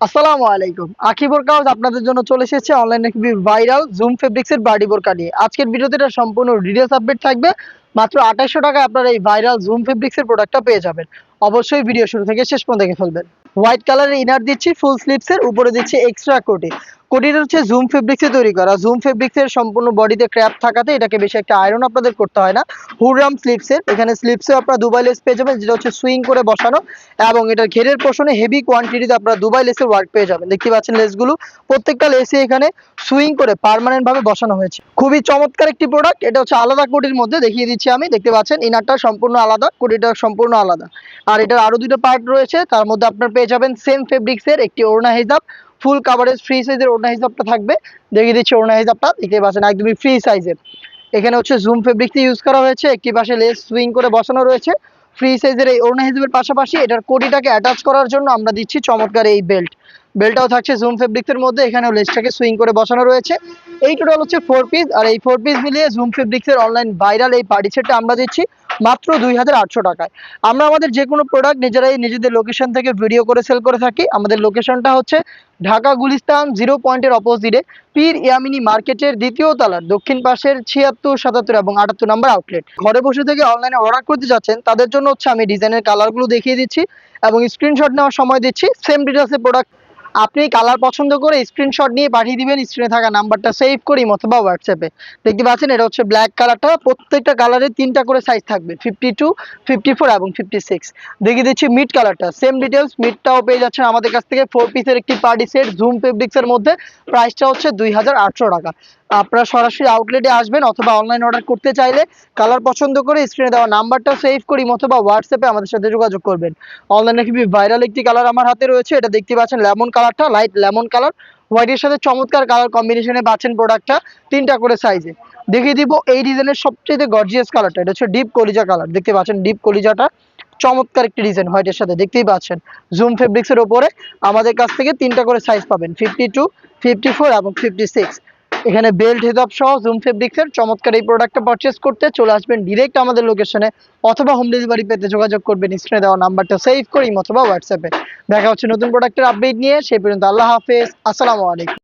আসসালামু আলাইকুম। আখিবর কাউজ আপনাদের জন্য চলে এসেছে অনলাইনে খুবই ভাইরাল জুম ফেব্রিক্সের বাডি বোরকা নিয়ে। আজকের ভিডিওতে এটা সম্পূর্ণ ডিটেলস আপডেট থাকবে। মাত্র আঠাইশশো টাকায় আপনারা এই ভাইরাল জুম ফেব্রিক্স এর প্রোডাক্টটা পেয়ে যাবেন। অবশ্যই ভিডিও শুরু থেকে শেষ পর্যন্ত দেখে ফেলবেন। হোয়াইট কালারের ইনার দিচ্ছি ফুল স্লিপস এর, উপরে দিচ্ছি এক্সট্রা কোটি কোটিটা হচ্ছে জুম ফেব্রিক্স এ তৈরি করা। জুম ফেব্রিক্স এর সম্পূর্ণ বডিতে ক্র্যাপ থাকাতে এটাকে বেশি একটা আয়রন আপনাদের করতে হয় না। হুররাম স্লিপস এর। এখানে স্লিপসে আপনারা দুবাই লেস পেয়ে যাবেন, যেটা হচ্ছে সুইং করে বসানো। এবং এটার ঘেরের পোষণে হেভি কোয়ান্টিটিতে আপনারা দুবাই লেসের ওয়ার্ক পেয়ে যাবেন। দেখতে পাচ্ছেন লেসগুলো প্রত্যেকটা লেসে এখানে সুইং করে পার্মানেন্ট ভাবে বসানো হয়েছে। খুবই চমৎকার একটি প্রোডাক্ট এটা হচ্ছে আলাদা কোটির মধ্যে দেখিয়ে দিচ্ছি। আমি, দেখতে পাচ্ছেন ইনারটা সম্পূর্ণ আলাদা, কুড়িটা সম্পূর্ণ আলাদা। আর এটার আরও দুটো পার্ট রয়েছে, তার মধ্যে আপনার পেয়ে যাবেন সেম ফেব্রিক্সের একটি ওড়না হিজাব ফুল কাভারেজ ফ্রি সাইজের ওড়না হিজাবটা থাকবে। দেখিয়ে দিচ্ছি ওড়না হিজাবটা, দেখতে পাচ্ছেন, একদমই ফ্রি সাইজের এখানে হচ্ছে জুম ফেব্রিক্স ইউজ করা হয়েছে, একটি পাশে লেস সুইং করে বসানো রয়েছে। ফ্রি সাইজের এই অরুণা হিসেবের পাশাপাশি এটার কোটিটাকে অ্যাটাচ করার জন্য আমরা দিচ্ছি চমৎকার এই বেল্ট বেল্টটাও থাকছে জুম ফেব্রিক্সের মধ্যে, এখানেও লেসটাকে সুইং করে বসানো রয়েছে। এই টোটাল হচ্ছে ফোর পিস আর এই ফোর পিস মিলিয়ে জুম ফেব্রিক্সের অনলাইন ভাইরাল এই পার্টি সেটটা আমরা দিচ্ছি। মাত্র দুই হাজার আটশো টাকায়। আমরা আমাদের যে কোনো প্রোডাক্ট নিজেরাই নিজেদের লোকেশন থেকে ভিডিও করে সেল করে থাকি। আমাদের লোকেশনটা হচ্ছে ঢাকা গুলিস্তান জিরো পয়েন্টের অপোজিটে পীর ইয়ামিনী মার্কেটের দ্বিতীয় তলার দক্ষিণ পাশের ছিয়াত্তর, সাতাত্তর এবং আটাত্তর নম্বর আউটলেট ঘরে বসে থেকে অনলাইনে অর্ডার করতে যাচ্ছেন, তাদের জন্য হচ্ছে আমি ডিজাইনের কালারগুলো দেখিয়ে দিচ্ছি এবং স্ক্রিনশট নেওয়ার সময় দিচ্ছি। সেম ডিটেলসের প্রোডাক্ট আপনি কালার পছন্দ করে স্ক্রিনশট নিয়ে পাঠিয়ে দিবেন স্ক্রিনে থাকা নাম্বারটা সেভ করি অথবা হোয়াটসঅ্যাপে দেখতে পাচ্ছেন, এটা হচ্ছে ব্ল্যাক কালারটা প্রত্যেকটা কালারের তিনটা করে সাইজ থাকবে ফিফটি টু ফিফটি ফোর এবং ফিফটি সিক্স দেখিয়ে দিচ্ছি মিড কালারটা সেম ডিটেলস মিডটাও পেয়ে যাচ্ছেন আমাদের কাছ থেকে। ফোর পিসের একটি পার্টি সেট জুম ফেব্রিক্সের মধ্যে। প্রাইসটা হচ্ছে দুই হাজার আটশো টাকা। আপনারা সরাসরি আউটলেটে আসবেন অথবা অনলাইন অর্ডার করতে চাইলে কালার পছন্দ করে স্ক্রিনে দেওয়া নাম্বারটা সেভ করি অথবা হোয়াটসঅ্যাপে আমাদের সাথে যোগাযোগ করবেন। অনলাইনে খুবই ভাইরাল একটি কালার আমার হাতে রয়েছে, এটা দেখতে পাচ্ছেন লেমন কালারটা লাইট লেমন কালার হোয়াইটের সাথে চমৎকার কালার কম্বিনেশনে পাচ্ছেন প্রোডাক্টটা তিনটা করে সাইজে দেখিয়ে দিব এই ডিজাইনের সবচেয়ে গর্জিয়াস কালারটা এটা হচ্ছে ডিপ কলিজা কালার দেখতে পাচ্ছেন ডিপ কলিজাটা, চমৎকার একটি ডিজাইন হোয়াইটের সাথে, দেখতেই পাচ্ছেন। জুম ফেব্রিক্সের ওপরে আমাদের কাছ থেকে তিনটা করে সাইজ পাবেন ফিফটি টু ফিফটি ফোর এবং ফিফটি সিক্স এখানে বেল্ট, হেজাব সহ জুম ফেব্রিক্সের চমৎকার এই প্রোডাক্টটা পারচেস করতে চলে আসবেন ডিরেক্ট আমাদের লোকেশনে অথবা হোম ডেলিভারি পেতে যোগাযোগ করবেন স্ক্রিনে দেওয়া নাম্বারটা সেভ করি অথবা হোয়াটসঅ্যাপে দেখা হচ্ছে নতুন প্রোডাক্টের আপডেট নিয়ে, সেই পর্যন্ত আল্লাহ হাফেজ, আসসালামু আলাইকুম।